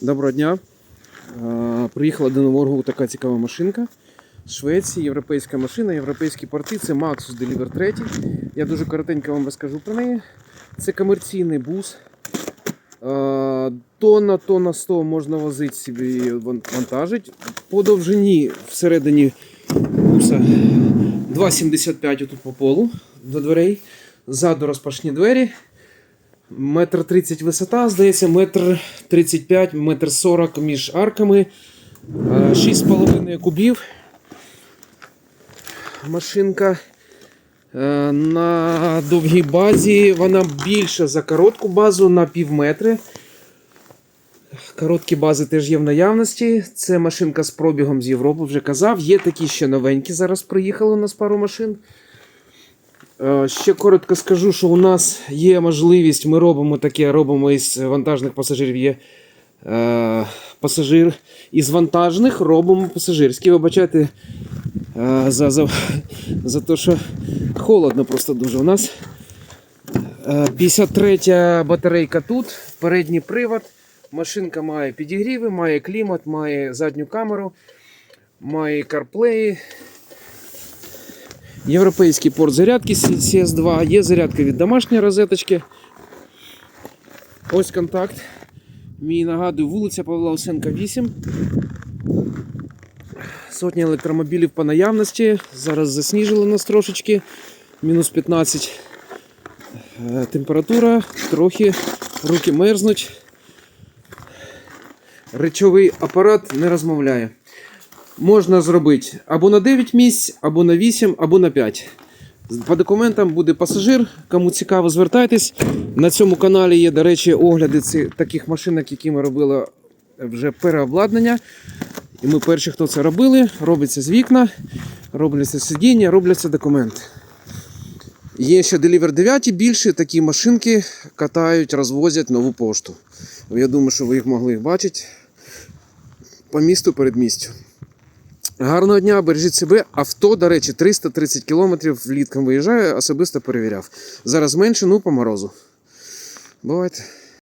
Доброго дня. Приїхала до Нового Оргу така цікава машинка. З Швеції, європейська машина, європейські порти. Це Maxus Deliver 3. Я дуже коротенько вам розкажу про неї. Це комерційний бус. Тонна, тонна 100 можна возити собі ван- вантажить. По довжині всередині буса 2,75 отут по полу до дверей. Ззаду розпашні двері. Метр тридцять висота, здається, метр тридцять п'ять, метр сорок між арками. Е, Шість з половиною кубів. Машинка е, на довгій базі. Вона більша за коротку базу на пів метри. Короткі бази теж є в наявності. Це машинка з пробігом з Європи, вже казав. Є такі ще новенькі. Зараз приїхали у нас пару машин. Е, Ще коротко скажу, що у нас є можливість, ми робимо таке, робимо із вантажних пасажирів є е, пасажир. Із вантажних робимо пасажирські. Вибачайте е, за, за, за те, що холодно просто дуже у нас. Е, 53 батарейка тут, передній привод. Машинка має підігріви, має клімат, має задню камеру, має CarPlay, Європейський порт зарядки CS2, є зарядка від домашньої розеточки. Ось контакт. Мій нагадую, вулиця Павла Осенка 8. Сотня електромобілів по наявності. Зараз засніжило нас трошечки. Мінус 15 Е, температура, трохи руки мерзнуть. Речовий апарат не розмовляє можна зробити або на 9 місць, або на 8, або на 5. По документам буде пасажир. Кому цікаво, звертайтесь. На цьому каналі є, до речі, огляди ці, таких машинок, які ми робили вже переобладнання. І ми перші, хто це робили, робиться з вікна, робляться сидіння, робляться документи. Є ще Deliver 9 більше такі машинки катають, розвозять нову пошту. Я думаю, що ви їх могли бачити по місту передмістю. Гарного дня, бережіть себе. Авто, до речі, 330 км влітком виїжджає, особисто перевіряв. Зараз менше, ну по морозу. Бувайте.